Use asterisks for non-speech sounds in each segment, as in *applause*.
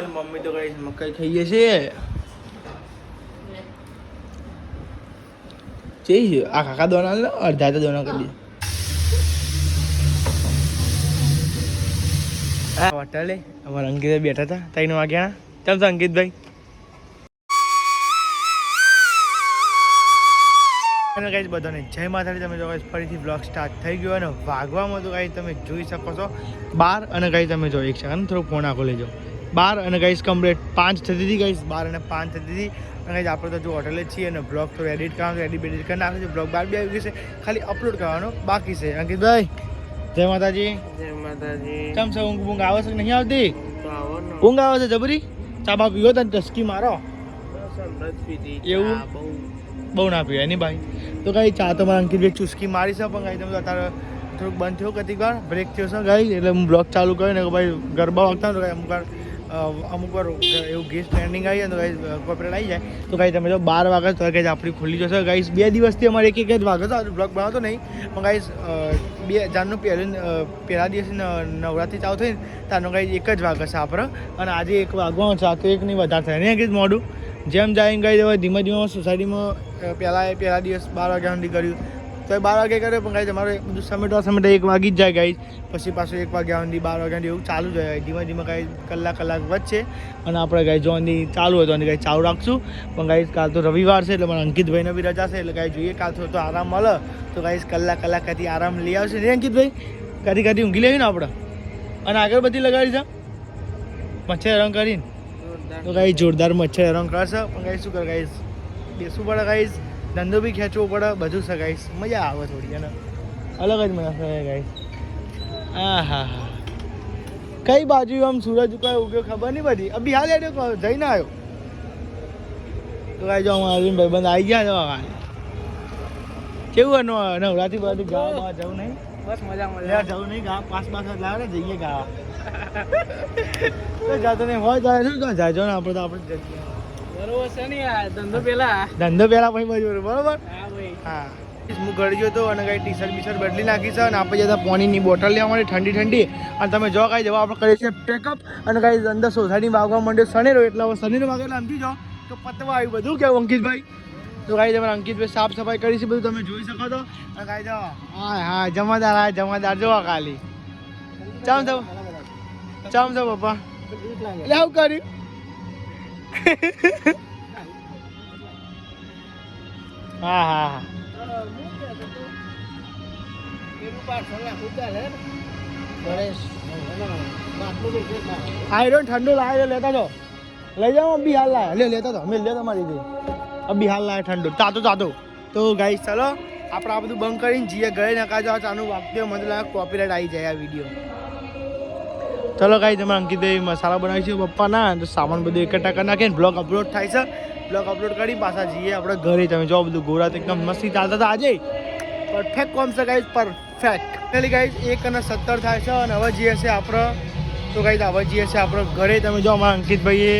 અને મમ્મી તો કઈ મકાઈ ખાઈએ છીએ. જઈ આ કાકા લે, અડધા તો દોના કરી દે. હોટલે અમારા અંકિત બેઠા હતા ત્રણ વાગ્યા ચાલ તો અંકિતભાઈ. અને ગાઈઝ બધાને જય માતાજી. તમે જો guys ફરીથી બ્લોગ સ્ટાર્ટ થઈ ગયો અને વાગવામાં તો કાંઈ તમે જોઈ શકો છો. બાર અને કાંઈ તમે જો એક સેકન્ડ થોડું ફોન આખો લેજો. બાર અને ગાઈઝ કમ્પ્લીટ પાંચ થતી હતી ગાઈઝ બાર અને પાંચ થતી હતી. અને આપણે તો જો હોટલે જ છીએ અને બ્લોગ થોડું એડિટ કરવાનું એડિટ બેડિટ કરી નાખે છે. બ્લોગ બાર બી આવી ગયું છે. ખાલી અપલોડ કરવાનો બાકી છે. અંકિતભાઈ જય માતાજી. જય માતાજી. કેમ છે? ઊંઘ ઊંઘ આવે છે કે નહીં આવતી? ઊંઘ આવે છે જબરી? ચા બા પીવો તને ટસ્કી મારો? એવું? બહુ. બહુ ના પીવાય નહીં ભાઈ. તો કઈ ચા તો મારા અંકિતભાઈ ચુસ્કી મારી છે પણ કઈ તમે અત્યારે થોડુંક બંધ થયું કતિક વાર. બ્રેક થયો છે ગાઈ એટલે હું બ્લોગ ચાલુ કર્યો ને ભાઈ ગરબા વાગતા તો કાંઈ અમુક વાર અમુક વાર એવું ગેસ ટ્રેન્ડિંગ આવી જાય તો ગાઈ કોપરેટ આવી જાય. તો કાંઈ તમે જો બાર વાગે તો ગાઈ આપણી ખુલ્લી જશે. ગાઈસ બે દિવસથી અમારે એક એક જ વાગે તો બ્લોગ બનાવતો નહીં. પણ ગાઈસ બે, જાનનું પહેલું પહેલા દિવસે નવરાત્રી ચાલુ થઈ ને ત્યારનો ગાઈ એક જ વાગે છે આપણે અને આજે એક વાગવાનો છે તો એક નહીં, વધારે થાય. નહીં કીધું મોડું. જેમ જાય એમ ગઈ હવે ધીમે ધીમે સોસાયટીમાં પહેલાં પહેલા દિવસ બાર વાગ્યા સુધી કર્યું. તો એ બાર વાગે કર્યો, પણ ગાઈ તમારે બધું સમેટવા સમેટવા એક વાગી જ જાય ગાઈ પછી પાછું એક વાગ્યા સુધી બાર વાગ્યા સુધી એવું ચાલુ જ હોય. ધીમે ધીમે ગાઈ કલાક કલાક વચ્ચે અને આપણે ગાઈ જો ચાલુ હોય તો ગાઈ ચાલુ રાખશું. પણ ગાઈ કાલ તો રવિવાર છે એટલે મને અંકિતભાઈને બી રજા છે એટલે ગાઈ જોઈએ, કાલ તો આરામ મળે. તો ગાઈ કલાક કલાક કદી આરામ લઈ આવશે. ને અંકિતભાઈ? કદી કદી ઊંઘી લેવી ને આપણે? અને આગળ બધી લગાડી છે? મચ્છર રંગ કરીને? તો ગાઈ જોરદાર મચ્છર હેરાન કરશે પણ ગાઈ શું કરે ગાઈશ બેસવું પડે ગાઈસ. ધંધો બી ખેંચવો પડે બધું સગાઈશ મજા આવે થોડી અને અલગ જ મજા આવે ગાઈસ હા હા હા કઈ બાજુ આમ સૂરજ કઈ ઉગ્યો ખબર નહીં બધી અભી હાલ એડ્યો જઈને આવ્યો તો ગાઈ જો અરવિંદ ભાઈબંધ આવી ગયા છે હવે કેવું એનો નવરાત્રી બધી ગાવા જવું નહીં? બસ મજા મજા. જવું નહીં ગા પાસ પાસ લાવે ને જઈએ ગાવા. તો જાતો નહીં હોય તો શું જાજો ને આપણે તો આપણે જઈએ. બરોબર છે ને ધંધો પેલા. ધંધો પહેલા પછી મજૂર બરોબર? હા ભાઈ. હા. હું ગયો હતો અને કાંઈ ટી શર્ટ બી શર્ટ બદલી નાખી છે અને આપણે જતા પાણીની બોટલ લેવા માટે ઠંડી ઠંડી. અને તમે જો કાંઈ જવા આપણે કરીએ છીએ પેકઅપ અને કાંઈ અંદર સોસાયટી વાગવા માંડ્યો શનિરો એટલે હવે શનિરો વાગે એટલે સમજી જાઓ તો પતવા આવ્યું બધું કેવું અંકિતભાઈ? તો કાંઈ તમારે અંકિતભાઈ સાફ સફાઈ કરી છે બધું તમે જોઈ શકો છો. અને કાંઈ જો હા હા જમાદાર હા જમાદાર જોવા ખાલી. ચમ તો ચમ તો પપ્પા? એટલે આવું કર્યું? હા હા આયરન ઠંડુ લાવે લેતા તો લઈ જાઓ બિહાર લાવે લે, લેતા તો અમે લેતા મારી દે બિહાર લાવે ઠંડુ. તાતો તાતો તો ગાઈસ ચાલો, આપણે આ બધું બંધ કરીને જીએ ઘરે નકા જાવ ચાનું વાક્ય મને લાગે કોપીરાઇટ આવી જાય આ વીડિયો ચલો કાંઈ તમે અંકિતભાઈ મસાલા બનાવી છે પપ્પા ના તો સામાન બધું એકઠા કરી નાખીને બ્લોગ અપલોડ થાય છે. બ્લોગ અપલોડ કરી, પાછા જઈએ આપણે ઘરે. તમે જો, બધું ગોરા એકદમ મસ્તી ચાલતા હતા આજે. પરફેક્ટ કોમ છે ગાઈઝ પરફેક્ટ પેલી ગાઈઝ એક અને સત્તર થાય છે અને હવે જઈએ છે આપણે. તો ગાઈઝ હવે જઈએ છે આપણે ઘરે. તમે જો, અમારા અંકિતભાઈએ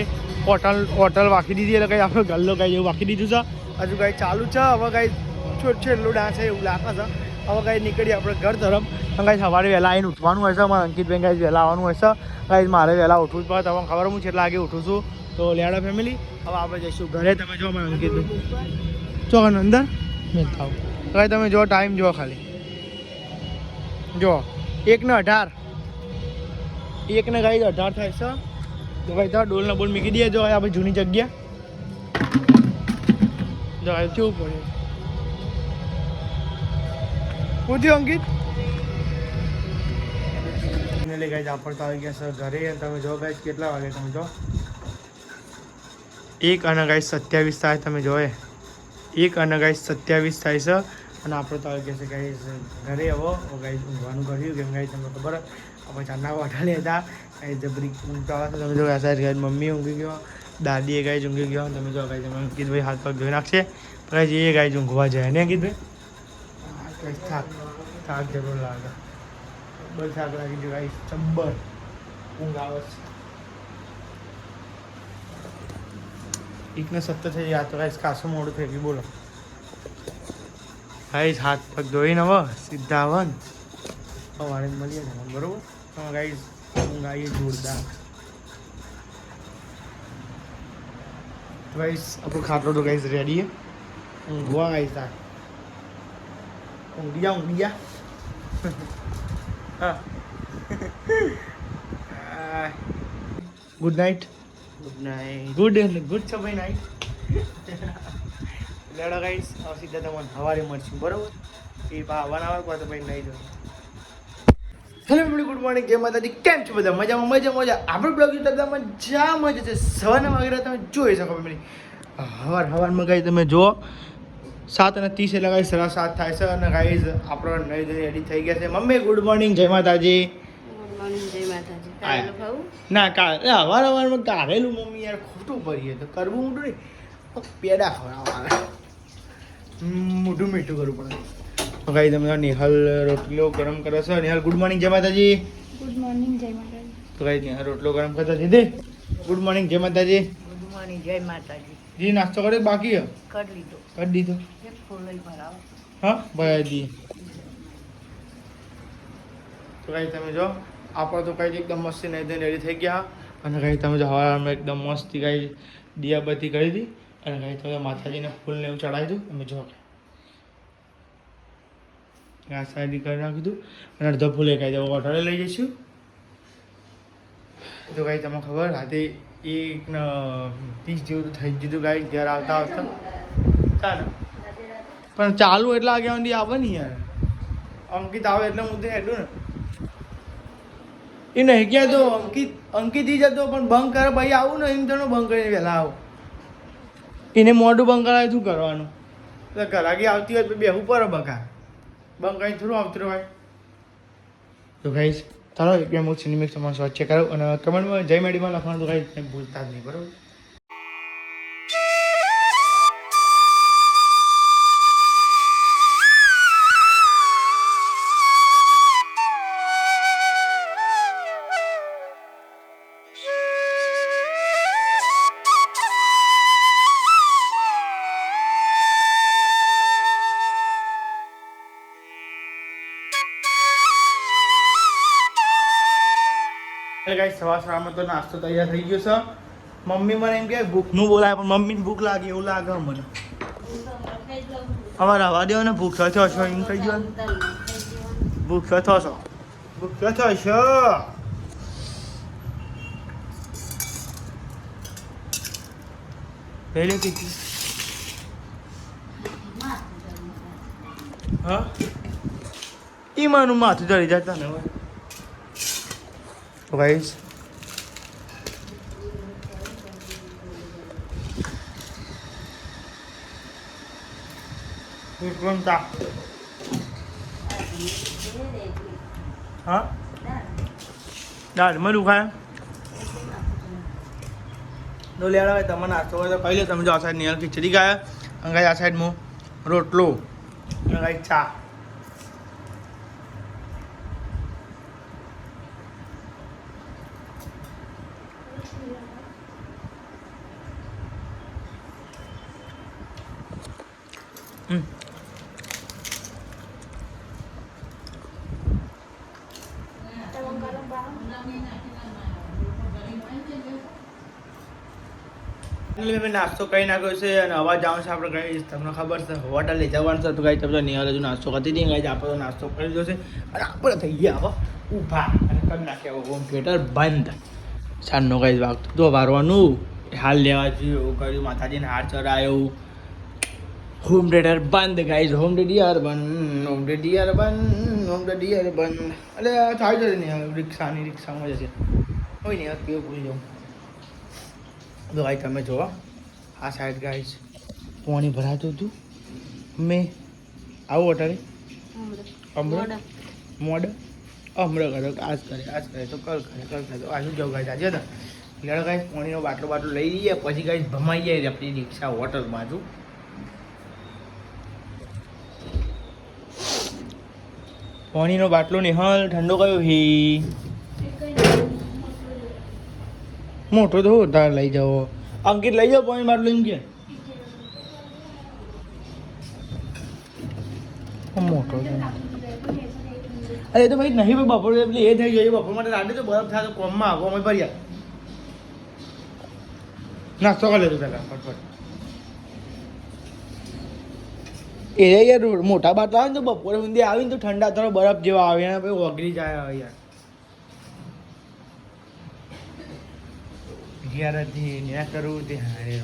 હોટલ હોટલ વાંકી દીધી, એટલે કંઈ આપણે ગલ્લો કાંઈ એવું વાંકી દીધું છે. હજુ કાંઈ ચાલુ છે. હવે કાંઈ છોટ છેલ્લું ડાન્સ છે એવું લાગે છે. હવે કાંઈ નીકળીએ આપણે ઘર તરફ. અને સવારે વહેલા આવીને ઉઠવાનું હશે છે અમારા અંકિતભાઈ કાંઈ વહેલા આવવાનું હશે. કાંઈ મારે વહેલા ઉઠવું જ પડે તમને ખબર હું એટલે વાગે ઉઠું છું. તો લેડા ફેમિલી હવે આપણે જઈશું ઘરે. તમે જો અમારા અંકિતભાઈ ચોકન અંદર. થાવ હવે તમે જો ટાઈમ જો ખાલી. જો એક ને અઢાર. એક ને ગાઈ અઢાર થાય છે. તો ભાઈ તો ડોલ ને બોલ મૂકી દઈએ. જો આપણે જૂની જગ્યા. જો આ કેવું પડે? પૂછ્યું અંકિત. ફાઇનલી ગાઈઝ આપણે તો આવી ગયા સર ઘરે. તમે જો ગાઈઝ કેટલા વાગે તમે જો? એક અને ગાઈઝ સત્યાવીસ થાય તમે જોયે એક અને ગાઈઝ સત્યાવીસ થાય છે અને આપણે તો આવી ગયા છે ગાઈઝ ઘરે આવો. ગાઈઝ ઊંઘવાનું કર્યું. કેમ ગાઈઝ તમને ખબર આપણે ચારના વાઠા હતા. ગાઈઝ જબરી ઊંઘ આવે તમે જો ગાઈઝ મમ્મી ઊંઘી ગયો. દાદીએ ગાઈઝ ઊંઘી ગયો. તમે જો ગાઈઝ અમે અંકિતભાઈ હાથ પગ ધોઈ નાખશે. પછી એ ગાઈઝ ઊંઘવા જાય. ને અંકિતભાઈ? હા, થાક થાક જરૂર લાગે. બસ થાક લાગી ગયો ગાઈઝ ચબ્બર ઊંઘ આવે છે. એકને સત્તર થઈ યાદ તો ગાઈઝ કાસું મોડું થઈ ગયું. બોલો. ગાઈઝ હાથ પગ ધોઈને હવે સીધા આવન સવારે મળીએ ને બરોબર? તો ગાઈઝ ઊંઘ આવીએ જોરદાર. ગાઈસ આપણો ખાટલો તો ગાઈસ રેડી છે. ઊંઘવા ગાઈસ તાર ઊંઘી જા ઊંઘી જા હા good night good night good good છે ભાઈ નાઇટ લેડો ગાઈસ હવે સીધા તમને સવારે મળશું બરોબર? એ બા બનાવવા કોઈ તો ભાઈ નહીં જવું હેલો એમડી ગુડ મોર્નિંગ જય માતાજી. કેમ છો બધા? મજામાં મજા મજા. આપણે બ્લોગ જોતા મજા મજા છે. સવારના વગેરે તમે જોઈ શકો ફેમિલી હવાર હવારમાં મગાઈ તમે જુઓ. સાત અને ત્રીસ એટલે ગાઈઝ સરસ સાત થાય છે અને ગાઈઝ આપણો નહીં ધોઈ રેડી થઈ ગયા છે. મમ્મી ગુડ મોર્નિંગ જય માતાજી. ગુડ મોર્નિંગ જય માતાજી. આય. કારેલું ના કા અવાર અવારમાં કારેલું મમ્મી યાર ખોટું ભરીએ તો કરવું મોટું નહીં પેડા ખવડાવવાના મોઢું મીઠું કરવું પડે. તો ગાઈ તમે નિહાલ રોટલો ગરમ કરો છો. નિહાલ ગુડ મોર્નિંગ જય માતાજી. ગુડ મોર્નિંગ જય માતાજી. તો ગાઈ નિહાલ રોટલો ગરમ કરતા જીધે ગુડ મોર્નિંગ જય માતાજી. ગુડ મોર્નિંગ જય માતાજી. જી નાસ્તો કર્યો બાકી હે કરી લીધો. કરી દીધો. એક ફૂલ ભરાવો? હા ભરાય દી તો કાંઈ તમે જો આપણે તો કાંઈ એકદમ મસ્તી નહીં દઈને રેડી થઈ ગયા. અને કાંઈ તમે જો હવામાં એકદમ મસ્તી કાંઈ દિયાબત્તી કરી હતી. અને કાંઈ તમે માતાજીને ફૂલને એવું ચડાવી દીધું. અમે જો. આ સાઈડ કરી નાખી દઉં અને અડધો ફૂલે કાંઈ જવું ઓટોલે લઈ જઈશું. તો કાંઈ તમને ખબર રાતે એક ત્રીસ જેવું થઈ જ ગયું ઘેર આવતા આવતા. ચાલો. પણ ચાલુ એટલા વાગ્યા સુધી આવે ને યાર. અંકિત આવે એટલે હું તો હેડું ને. એ નહીં ક્યાં તો અંકિત અંકિત ઈ જતો, પણ બંધ કરે, ભાઈ આવું ને એમ તો બંધ કરીને વહેલા આવું. એને મોઢું બંધ કરાવે શું કરવાનું? એટલે ઘરાગી આવતી હોય તો બેહવું પડે બકા. બંધ કરીને થોડું આવતું હોય તો ગાઈશ ચાલો એક બે હું સિનેમિક્સ તમારો સ્વાદ ચેક કરો અને કમેન્ટમાં જય મેડીમાં લખવાનું તો કંઈ ભૂલતા જ નહીં, બરાબર? ગાઈસ તો નાસ્તો તૈયાર થઈ ગયો છે. મમ્મી મને એમ કે ભૂખનું બોલાય, પણ મમ્મીને ભૂખ લાગે, એવું લાગે મને. અમારે રવા દેવો ને ભૂખ થશો છો એમ કહી ગયો ભૂખ થશો ભૂખ થશો પહેલે કીધું હા? ઈ માનું માથું ચડી જતા ને હવે. તો ગાઈસ વિક્રમ તા હા દાળમાં દુખાય તો લેડા હોય તમે નાસ્તો હોય તો કહી લો તમે જો આ સાઈડ નિયર ખીચડી ખાય અને ગાઈ આ સાઈડ હું રોટલો અને ગાઈ ચા હમ મેં નાસ્તો કરી નાખ્યો છે અને અવાજ આવશે છે આપણે કઈ તમને ખબર છે હોટલ લઈ જવાનું છે. તો કઈ તમે નિહાલ હજુ નાસ્તો કરતી હતી કઈ આપણે નાસ્તો કરી દો છે. અને આપણે થઈ ગયા હવે ઊભા અને કરી નાખ્યા. હોમ થિયેટર બંધ. સાંજનો કઈ વાગતું તો વારવાનું. હાલ લેવા જોઈએ, એવું કર્યું. માતાજીને હાર ચડાયો. હોમ થિયેટર બંધ ગાઈઝ હોમ થિયેટર બંધ હોમ થિયેટર બંધ હોમ થિયેટર બંધ. એટલે થાય જશે ને રિક્ષાની રિક્ષામાં જશે. હોય ને યાર કેવું ભૂલી જાઉં. તો ભાઈ તમે જોવો. આ સાઈડ ગાઈસ પાણી ભરાતું હતું. મેં આવું અટારે અમૃત? મોડ. અમૃત કરો આજ કરે આજ કરે. તો કલ કરે કલ કરે. તો આજુ જવું ગાઈઝ આજે ને લેડો પાણીનો બાટલો બાટલો લઈ જઈએ પછી ગાઈસ ભમાઈ જાય આપણી રિક્ષા હોટલ બાજુ. પાણીનો બાટલો નિહાલ ઠંડો કયો હી. મોટો તો તાર લઈ જાઓ અંકિત લઈ જાઓ, પોઈન્ટ બાટલો એમ કે મોટો અરે તો ભાઈ નહીં, ભાઈ બપોર એટલે એ થઈ ગયો. બપોર માટે રાતે તો બરફ થાય તો કોમમાં આવો, અમે ભર્યા. નાસ્તો કરી લેતો પહેલાં, ફટફટ. એ યાર મોટા બાટલા આવે ને તો બપોરે ઊંધી આવીને તો ઠંડા થોડો બરફ જેવા આવે અને પછી ઓગળી જાય યાર. અગિયારથી ન્યા કરવું તે હારે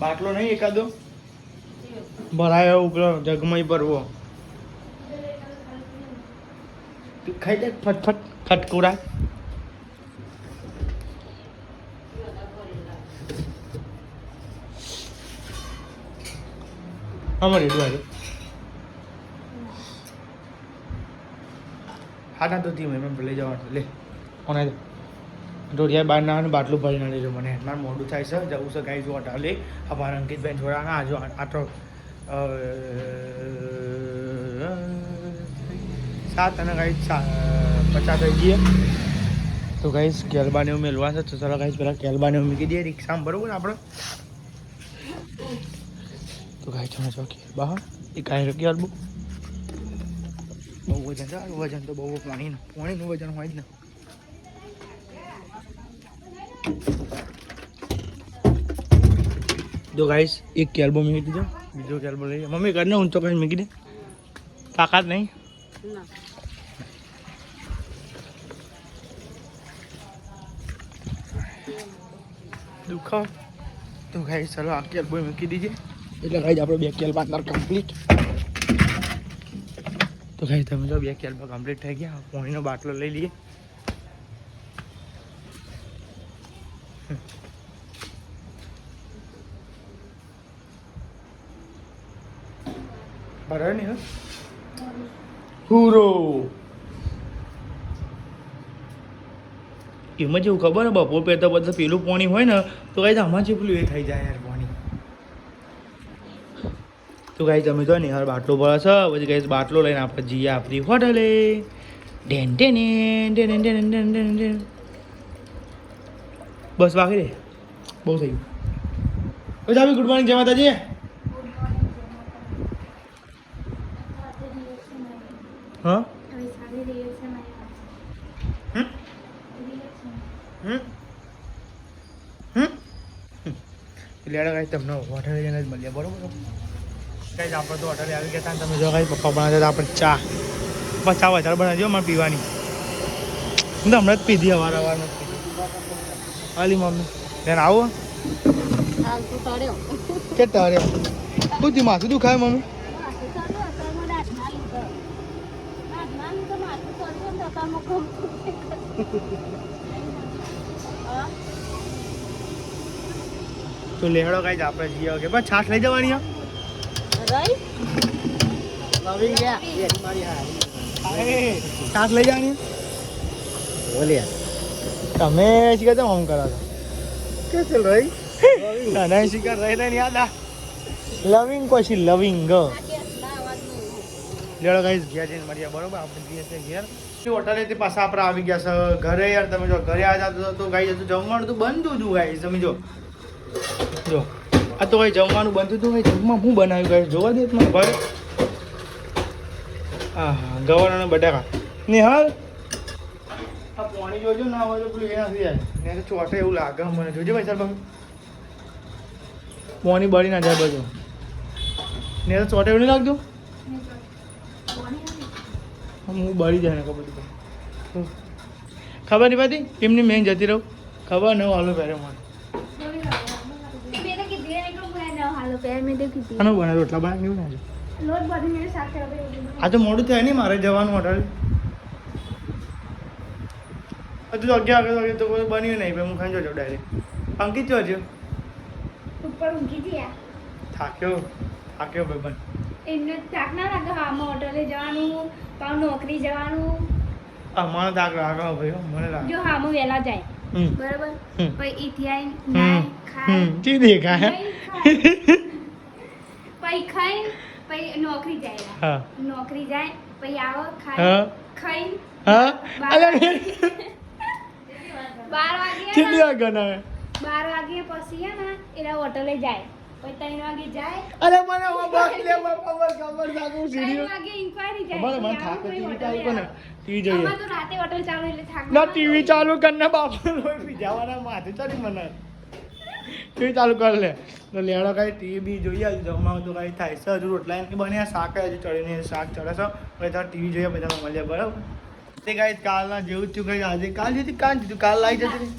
બાટલો નહીં એકાદો? ભરાયો ઉપર જગમય ભરવો. ખાઈ દે ફટફટ ખટકુરા. અમારી દ્વારે હાટા તો ધીમે મેં લઈ જવાનું લે કોને રોડિયા બહાર ના બાટલું ભરી ના લેજો મને. એટલા મોડું થાય છે, જવું છે ગાઈ જો લે અમારા અંકિતભાઈ જોડાના આજો આટલો સાત અને ગાઈ પચાસ થઈ ગઈએ તો ગાઈશ કેલબાને મેળવા છે, તો ચાલો ગાઈશ પેલા કેલબાને મૂકી દઈએ રિક્ષામાં, બરોબર આપણે? તો ગાઈ છો ચોકી બહાર એ કાંઈ રકી આલબુ. બહુ વજન છે વજન તો બહુ પાણીનું પાણીનું વજન હોય જ ને. જો ગાઈસ એક કેલ્બો મૂકી દીધો બીજો કેલ્બો લઈ. મમ્મી હું ઊંચો કરીને મૂકી દે. તાકાત નહીં. ના તો ગાઈસ ચાલો આ કેલ્બો મૂકી દીજે. એટલે ગાઈસ આપણે બે કેલ્બા અંદર કમ્પ્લીટ તો ગાઈસ તમે જો બે કેલ્બા કમ્પ્લીટ થઈ ગયા. પાણીનો બાટલો લઈ લઈએ. Carani, né? Huro! એમાં જેવું ખબર ને બપોર પહેરતા બધા પેલું પાણી હોય ને તો કાંઈ આમાં જે પેલું એ થઈ જાય યાર પાણી. તો કાંઈ તમે તો નિહાર બાટલો ભરા છે પછી કાંઈ બાટલો લઈને આપણે જઈએ આપણી હોટલે ડેન ડેન ડેન ડેન ડેન ડેન ડેન બસ બાકી રે બહુ થઈ ગયું. પછી આવી ગુડ મોર્નિંગ જય માતાજી. હા? એટલે કાંઈ તમને હોટલે જઈને જ મળીએ બરોબર? કાંઈ આપણે તો હોટલે આવી ગયા તમે જો કાંઈ પપ્પા બનાવતા હતા આપણે ચા. બસ ચા વધારે બનાવજો મારે પીવાની. હું તો હમણાં જ પીધી અવાર અવાર નથી પીધી. હાલી મમ્મી. બેન આવો. તો કે તારે શું ખાય માથું દુખાય મમ્મી? તો લેહડો કાંઈ આપણે જઈએ કે પણ છાશ લઈ જવાની હો? અરે, છાશ લઈ જવાની બોલ્યા તમે શિકાર તો આમ કરો છો? કે ચલ રહી તને શિકાર રહી તને યાદ આ? લવિંગ પછી લવિંગ. લેડો ગાઈસ ગયા જઈને મળીએ બરોબર? આપણે જઈએ છીએ ઘેર. હોટલેથી પાછા આપણે આવી ગયા છે? ઘરે યાર, તમે જો, ઘરે આવ્યા હતા, તો ગાઈ જતું, જમવાનું તો બંધ હતું ગાઈ તમે જો. જો, આ તો ભાઈ જમવાનું બંધ હતું ભાઈ જમવા હું બનાવ્યું ગાઈ જોવા દે મને, ભાઈ. હા હા ગવાર અને બટાકા. નિહાલ? આ પાણી જોજો, ના હોય તો પેલું એ નથી જાય. ને તો ચોટે એવું લાગે મને. જોજો ભાઈ સાહેબ પાણી બળી ના જાય બધું. ને તો ચોટે એવું નહીં લાગતું? હું બળી જાય ને ખબર નહીં ખબર નહીં પાતી એમની મેં જતી રહું. ખબર ન હાલો પહેરે મને. આનો બને રોટલા બના કેવું ના આ તો મોડું થાય નહીં મારે જવાનું હોટલ હજુ તો અગિયાર વાગે તો કોઈ બન્યું નહીં હું ખાઈ જજો ડાયરેક્ટ અંકિત જોજો ઉપર ઊંઘી ગયા. થાક્યો. થાક્યો ભાઈ બન એમને થાક ના લાગે હામાં હોટલે જવાનું પાછું નોકરી જવાનું. અમારો થાક લાગે ભાઈ મને લાગે. જો હામાં વહેલા જાય. બરાબર? પછી ઈથી આવીને નાય ખાય. ચી દેખાય પછી ખાઈ પછી નોકરી જાય. હા. નોકરી જાય પછી આવો હા. ખાય ખાઈ. હા? અલે બાર વાગે કેટલી બાર વાગે પછી હે ને એના હોટલે જાય. અરે મને ખબર ખબર સીડીઓ. ખબર મને થાક ટીવી ચાલુ હોટલે ટીવી જોઈએ. તો રાતે હોટલ ચાલુ એટલે થાક ના ટીવી ચાલુ કરીને બાપુ. લોહી માથે ચડી મને. ટીવી ચાલુ કરી લે. તો લેડો કાંઈ ટીવી બી જોઈએ હજુ તો કાંઈ થાય છે. હજુ રોટલા એમ કે બન્યા શાક હજુ ચડીને શાક ચડે છે. પછી તાર ટીવી જોઈએ પછી તમે મળીએ બરાબર? તે કાંઈ કાલના જેવું જ થયું કાંઈ આજે કાલ જતી કાલ જતી કાલ લાઈટ જતી રહી.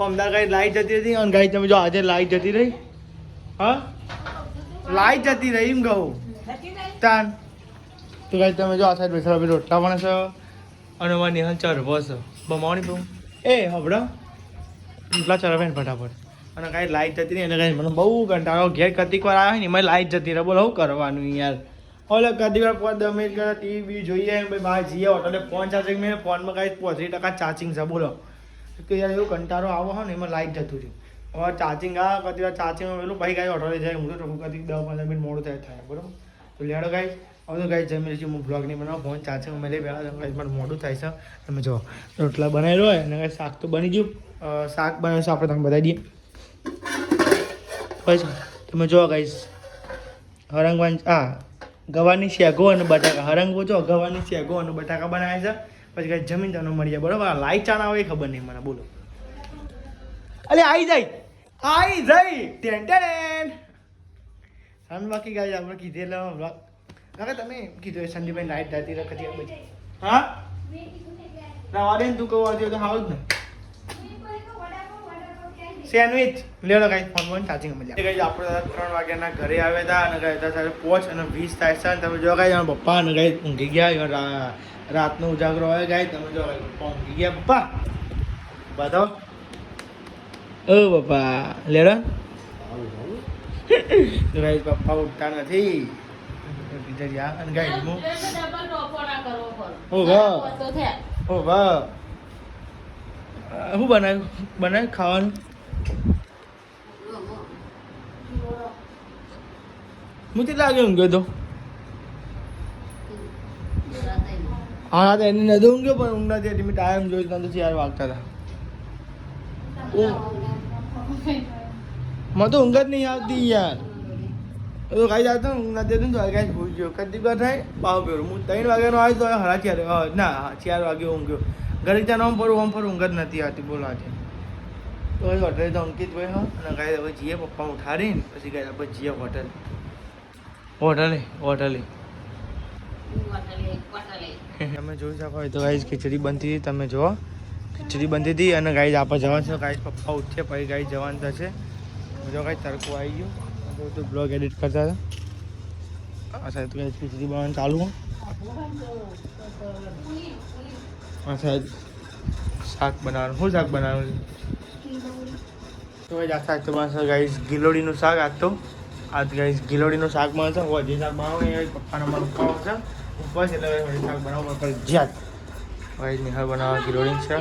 પમદાર કાંઈ લાઈટ જતી હતી અને કાંઈ તમે જો આજે લાઈટ જતી રહી. હા? લાઈટ જતી રહી એમ કહું. તાન. તો કાંઈ તમે જો આ સાઈડ બેસેલા બે રોટલા પણ છે અને મારી નિહાલ ચરવો છે. બમાવાની બહુ. એ હબડો રોટલા ચરવે ને ફટાફટ. અને કાંઈ લાઈટ જતી નહીં એને કાંઈ મને બહુ કંટાળો ઘેર કતિક વાર આવે ને એમાં લાઈટ જતી રહે. બોલો, શું કરવાનું યાર? ઓલે કદી વાર દસ મિનિટ કરે, ટીવી બી જોઈએ ભાઈ, બહાર જઈએ, હોટલે ફોન ચાર્જિંગ મેં ફોનમાં કાંઈ પોત્રીસ ટકા ચાર્જિંગ છે. બોલો. કે યાર, એવું કંટાળો આવો હોય ને, એમાં લાઈટ જતું રહ્યું. હવે ચાર્જિંગ આ કદી ચાર્જિંગ પેલું ભાઈ ગાય હોટલે જાય, હું તો કદી દસ પંદર મિનિટ મોડું થાય થાય, બરોબર? તો લેડો ગાય, હવે તો ગાય જમી લઈશું હું બ્લોગ નહીં બનાવું ફોન ચાર્જિંગ મેં લઈ પહેલાં ગાય મને મોડું થાય છે, તમે જો રોટલા બનાવેલો હોય, અને કાંઈ શાક તો બની ગયું. શાક બનાવ્યું છે, આપણે તમને બતાવી દઈએ. પછી, તમે જો ગાઈશ હરંગવાન હા ગવાની શેગો અને બટાકા. હરંગવો જો ગવાની શેગો અને બટાકા બનાવે છે. પછી કાંઈ જમીન તમને મળી જાય, બરાબર? લાઈટ ચાના એ ખબર નહીં મને, બોલો. અરે આવી જાય. આવી જઈ ટેન ટેન સામે બાકી ગાય આપણે કીધેલો કાકા તમે કીધું એ સંદીપભાઈ લાઈટ જતી રખતી આ બધી હા ના વાડે ને તું કહું આવતી હોય તો હાવ જ ને સેન્ડવિચ લેડો ગાઈ ફોન ફોન ચાર્જિંગ મજા ગાઈ આપણે ત્રણ વાગ્યાના ઘરે આવ્યા હતા અને ગાઈ ત્યારે પોચ અને વીસ થાય છે અને તમે જો ગાઈ મારા પપ્પા અને ગાઈ ઊંઘી ગયા રા- રાતનો ઉજાગરો હોય ગાઈ તમે જો ગાઈ પપ્પા ઊંઘી ગયા પપ્પા બતાવો ઓ પપ્પા લેડો. તો ગાઈ પપ્પા ઉઠતા નથી. ખાવાનું? હું કેટલા વાગે ઊંઘ્યો તો? હા તો એની નથી ઊંઘ્યો પણ ઊંઘ નથી હતી. મેં ટાઈમ જોઈ તો ચાર વાગતા હતા. *laughs* મને તો ઊંઘ જ નહીં આવતી યાર. તો ખાઈ જતો ઊંઘ નથી આવતી તો કાંઈ ભૂલ ગયો. કદી વાર થાય પાવ પહેરું હું ત્રણ વાગ્યાનો આવ્યો તો હરા ચાર ના ચાર વાગે ઊંઘ્યો ઘરે ત્યાં આમ ફરું આમ ફરું ઊંઘ જ નથી આવતી બોલો આજે તો એ હોટલે તો અંકિત ભાઈ હા અને કાંઈ હવે જઈએ પપ્પા ઉઠાડીને પછી કાંઈ આપણે જઈએ હોટલ. હોટલે હોટલે. તમે જોઈ શકો તો ગાઈઝ ખીચડી બનતી તમે જુઓ. ખીચડી બંધી હતી અને ગાઈઝ આપણે જવાનું છે. ગાઈઝ પપ્પા ઉઠશે પછી ગાઈઝ જવાનું થશે જો કાંઈ તડકો આવી ગયું. તો બધું બ્લોગ એડિટ કરતા હતા. સાહેબ તો ગાઈઝ ખીચડી બનાવવાનું ચાલુ સાહેબ શાક બનાવવાનું. શું શાક બનાવવાનું તો ગાઈઝ આ શાક તો બનશે ગાઈઝ ગિલોડીનું શાક આજ તો. આજ ગાઈઝ ગિલોડીનું શાક બનશે જે શાક બનાવો એ પપ્પાનો મને ખાવ છે. ઉપવાસ એટલે શાક બનાવવા પર જ્યાં ગાઈઝ નિહાળ બનાવવા ગ્રોડિંગ છે.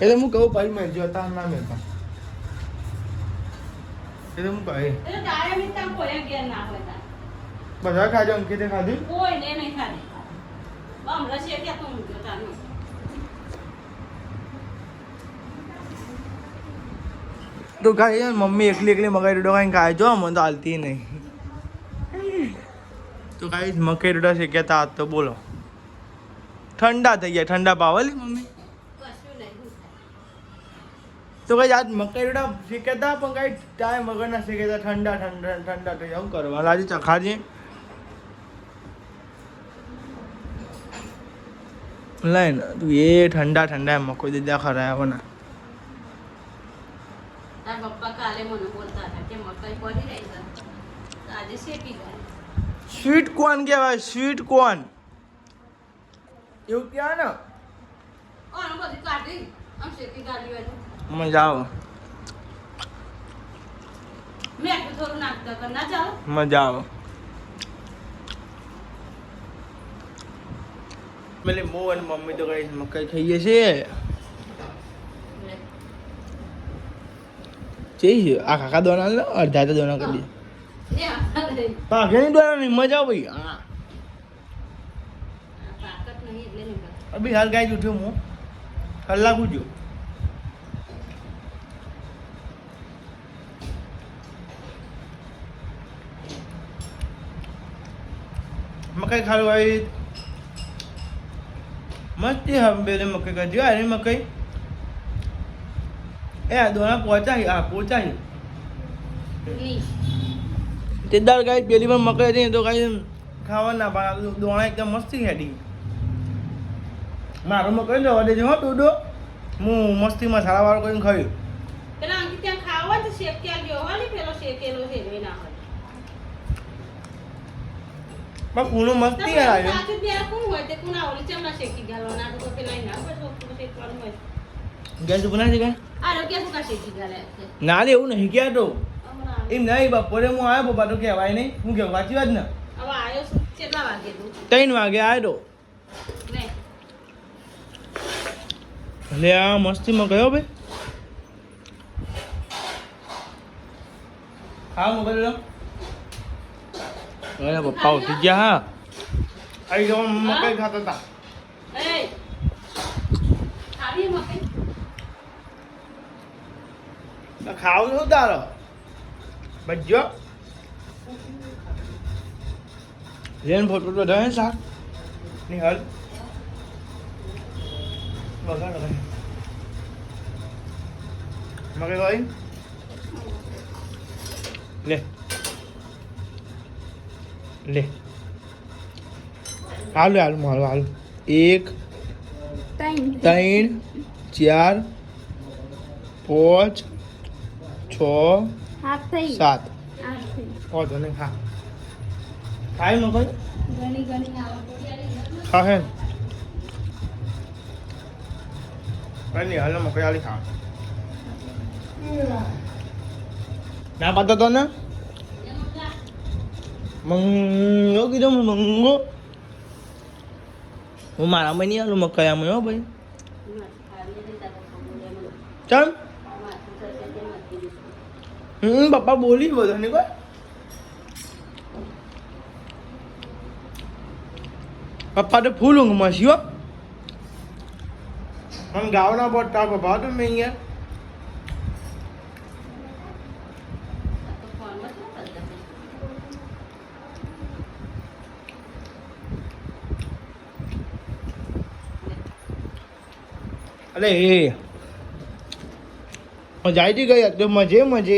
એટલે હું કહું ભાઈ મેં જો તાર ના મેં એટલે હું કહે બધા ખાજો અંકિતે ખાધી? તો ખાઈ મમ્મી એકલી એકલી મગાવી રોટો ખાઈને ખાય જો મને તો હાલતી નહીં. તો કાંઈ મકાઈ રોડા શેક્યા હતા તો બોલો. ઠંડા થઈ ગયા, ઠંડા પાવલી મમ્મી? તો કઈ આજ મકાઈ રોડા શેક્યા પણ કઈ ટાઈમ વગર ના શેક્યા ઠંડા ઠંડા ઠંડા થઈ આવું કરવા લાજી ચખાજી લઈને તું એ ઠંડા ઠંડા મકોઈ દીધા ખરા આવવાના પપ્પા કાલે મને બોલતા હતા કે મકાઈ પડી રહી છે. આજે શેકી સ્વીટ કોર્ન કહેવાય સ્વીટ કોર્ન એવું કહેવાય ને. મજા આવે. મજા આવે. પેલી બહુ અને મમ્મી તો કઈ મકાઈ ખાઈએ છીએ જઈ છે આ કાકા દોના લે અડધા તો દોના કરી દે. લઈ. પાઘેની મજા આવી. હા. અભી હાલ ગાઈ ઉઠ્યો હું. કલાક ઉઠ્યો મકાઈ ખાલું આવી મસ્તી બે મકાઈ કાઢી અરે મકાઈ. એ આ દોણા પહોંચાઈ આ પહોંચાઈ. તે દાળ ગાય પેલી પણ મકાઈ હતી તો કાંઈ ખાવા ના પાડે દોણા એકદમ મસ્તી હેડી. મારો મકાઈ જવા દેજો હો ડોડો હું મસ્તીમાં સારા વાળો કરીને ખાયું પેલા અંકિત ત્યાં ખાવા તો શેક ગયો હોય ને પેલો શેકેલો છે ના હોય પણ કુનું મસ્તી આવ્યો સાથે બે કોણ હોય તે કોણ આવડી ચમના શેકી ગાલવાના આ તો પેલા ના હોય છોકરું શેકવાનું હોય. ગેસ ઉપર ના ગાય આરોગ્ય શું કા શેકી ગાલે ના રે એવું નહીં ક્યાં તો. એમ નહીં બપોરે હું આવ્યો પપ્પા તો કહેવાય નહીં. હું કેવું વાંચી વાત ને? ત્રણ વાગે આવ્યો એટલે આ મસ્તીમાં ગયો ભાઈ. હા મોકલી લો અરે પપ્પા ઉઠી ગયા હા. આવી જવા મકાઈ ખાતા હતા. ખાવું શું તારો? બજો રેન ફોટો તો દે શાક નિહાલ વગાડ વગાડ મકઈ ભાઈ લે લે હાલ હાલ મારું હાલ એક ત્રણ ચાર પાંચ છ સાત વાંધો નહીં ખા ખાય ઘણી આવે ખા હે કઈ હાલ મકઈ આલી ખા ના પાતો તો ને? મંગો કીધો મંગો. હું મારા નહીં આલું મકઈ આમાં ભાઈ. ચમ? હમ પપ્પા બોલી બધાને કોઈ પપ્પા તો ફૂલ ઊંઘમાં છીએ હો हम गावना बहुत टाप बहुत में है અરે એ મજા આવી ગઈ તો મજે મજે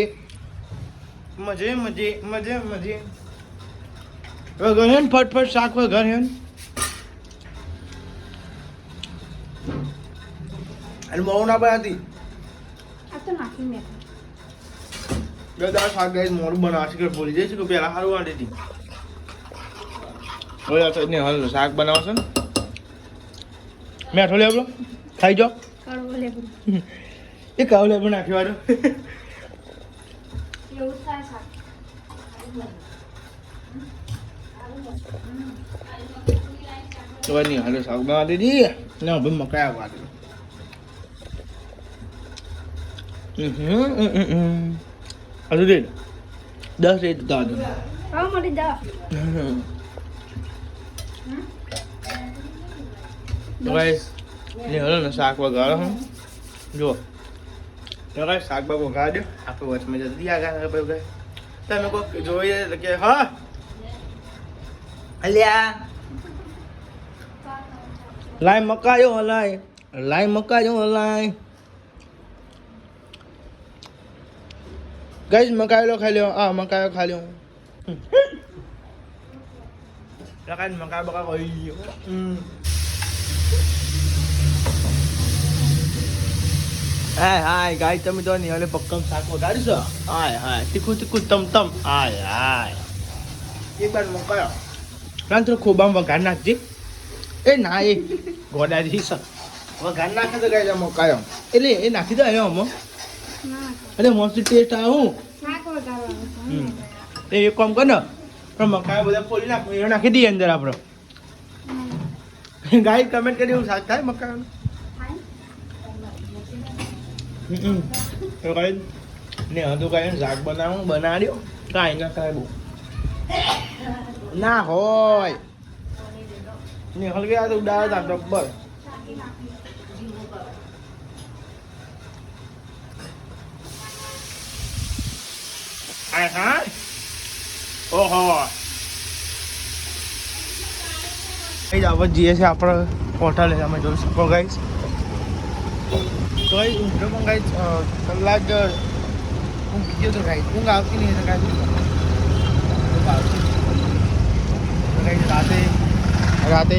મજે મજે મજે મજે. વગર હેન ફટફટ શાક વગર હેન. અને બહુ ના બનાતી આ તો નાખી મેં. બધા શાક ગાઈ મોડું બનાવશે કે ભૂલી જઈશ કે પેલા સારું વાંટી હતી. ને હાલ શાક બનાવશે ને. મેઠો લે આપણો ખાઈ જાઓ. કડવો લેવું *laughs* એ *laughs* થાય શાક તો નહીં હાલે દે દસ રેટ ગાઈસ ને હલો ને શાક વગાડો હું ગાઈસ શાક બાગ વગાડ્યો આપણે વચમાં જલ્દી આગળ ભાઈ ગાય તમે કોક જોઈએ કે, હા. અલ્યા. લાય મકાયો હલાય. લાય મકાયો હલાય. ગાઈસ મકાયો ખાઈ લ્યો. આ મકાયો ખાઈ લ્યો. મકાઈ બકા ખાઈ લ્યો. હાય હાય ગાય તમે તો નહીં હવે પક્કમ શાક વગાડ્યું છો હાય હાય તીખું તીખું તમ તમ હાય હાય એક વાર મોકલ્યો ખૂબ ખોબામાં વઘાર નાખજે એ ના એ ગોડાજી સર વઘાર નાખે તો ગાય મોકાયો એટલે એ નાખી દો આવ્યો અમો ના અરે મસ્ત ટેસ્ટ આવે હું શાક વગાડવાનું હમ. એ એક કામ કર ને પણ મકાયા બધા પોલી નાખ એ નાખી દઈએ અંદર આપણે ગાય કમેન્ટ કરી એવું શાક થાય હમ તો કઈ ને હતું કઈ શાક બનાવું? બનાવ્યો કાંઈ ના કાંઈ બહુ. ના હોય. ને હલકે આ તો ઉડાવે તા ડબ્બર હાય હાય. ઓહો. એ જ આપણે જઈએ છીએ આપણે. હોટલે તમે જોઈ શકો ગાઈસ તો ગાઈસ ઊંઘનો પણ ગાઈસ કલાક ઊંઘ ગયો તો ગાઈસ ઊંઘ આવતી નહીં ઊંઘ આવતી રાતે રાતે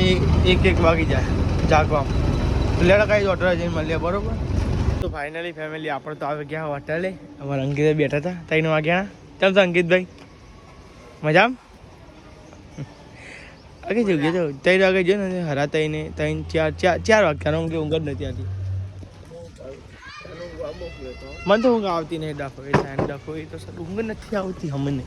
એક એક વાગી જાય જાગવામાં. લેડા ગાઈસ હોટલ જઈને મળીએ બરોબર? તો ફાઇનલી ફેમિલી આપણે તો આવી ગયા હોટલે. અમારા અંકિત બેઠા હતા, ત્રણ વાગ્યા ચાલ તો અંકિતભાઈ? મજામ? આગળ જો ગયો ત્રણ વાગે જો ને હરા તઈને ત્રણ, ચાર ચાર ચાર વાગ્યા ઊંઘ ઊંઘ જ નથી આવતી. મને તો ઊંઘ આવતી નહીં ડફ હોય સાઈન ડફ એ તો સર, ઊંઘ નથી આવતી અમને.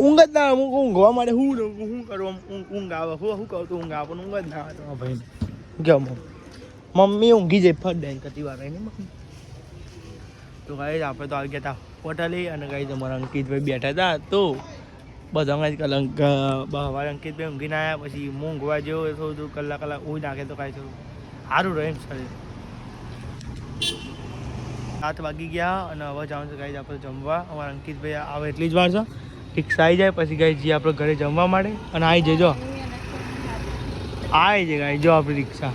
ઊંઘ જ ના હું ઊંઘવા માટે હું શું કરું ઊંઘ ઊંઘ આવે, હું શું કહું તો, ઊંઘ આવે ઊંઘ જ ના આવે ભાઈ. કેમ? મમ્મી ઊંઘી જાય, ફટ ડેન કરતી વાર મમ્મી. તો ગાઈ આપણે તો આવી ગયા હતા હોટલે, અને ગાઈ તમારા અંકિતભાઈ બેઠા હતા તો બધા જ કલંક બહાર અંકિતભાઈ ઊંઘીને આવ્યા પછી ઊંઘવા જેવો થોડું કલાક કલાક ઊંઘ નાખે તો કાંઈ થોડું. સારું રહે શરીર. સાત વાગી ગયા અને હવે જવાનું છે ગાઈ આપણે જમવા. અમારા અંકિતભાઈ આવે એટલી જ વાર છે. રિક્ષા આવી જાય. પછી ગાઈ જઈએ આપણે ઘરે જમવા માટે. અને આવી જજો. આવી જાય ગાઈ જો આપણી રિક્ષા.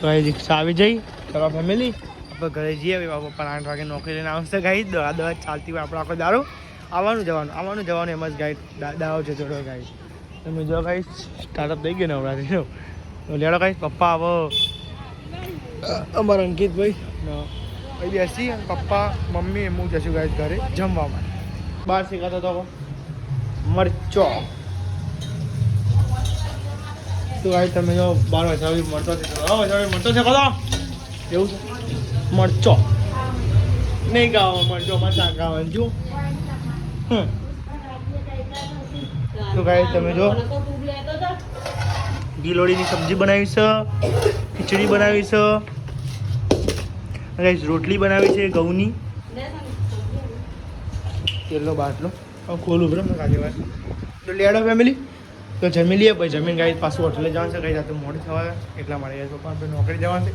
તો એ રિક્ષા આવી જઈ. ચલો ફેમિલી. આપણે ઘરે જઈએ. પપ્પા આઠ વાગે નોકરી લઈને આવશે ગાઈ દવા દવા ચાલતી હોય આપણે આખો દારૂ આવવાનું જવાનું આવવાનું જવાનું એમ જ ગાઈડ દાવો છે જોડો ગાઈડ. તમે જો ગાઈ સ્ટાર્ટઅપ થઈ ગયો ને હમણાંથી લેડો ગાઈ પપ્પા આવો. અમારા અંકિતભાઈ. અહીં બેસી અને પપ્પા મમ્મી હું જશું ગાઈ ઘરે જમવા માટે. બહાર શીખાતો તો મરચો. તો ગાઈ તમે જો બાર વસાવી મળતો છે વસાવી મળતો છે કદો એવું છે. મરચો. નહીં ગાવા મરચો મરચા ગાવાનું હમ. તો ગાઈસ, તમે જો. ગીલોડીની સબ્જી બનાવી છે, ખીચડી બનાવી છે. ગાઈસ, રોટલી બનાવી છે ઘઉંની. તેલનો બાટલો? ખોલું બરાબર કાજે વાત તો લેડો ફેમિલી તો જમી લઈએ. પછી જમીન ગાઈ પાછું હોટલે જવાનું છે. કઈ જાતે મોડું થવા એટલા માટે પપ્પા આપણે નોકરી જવાનું છે.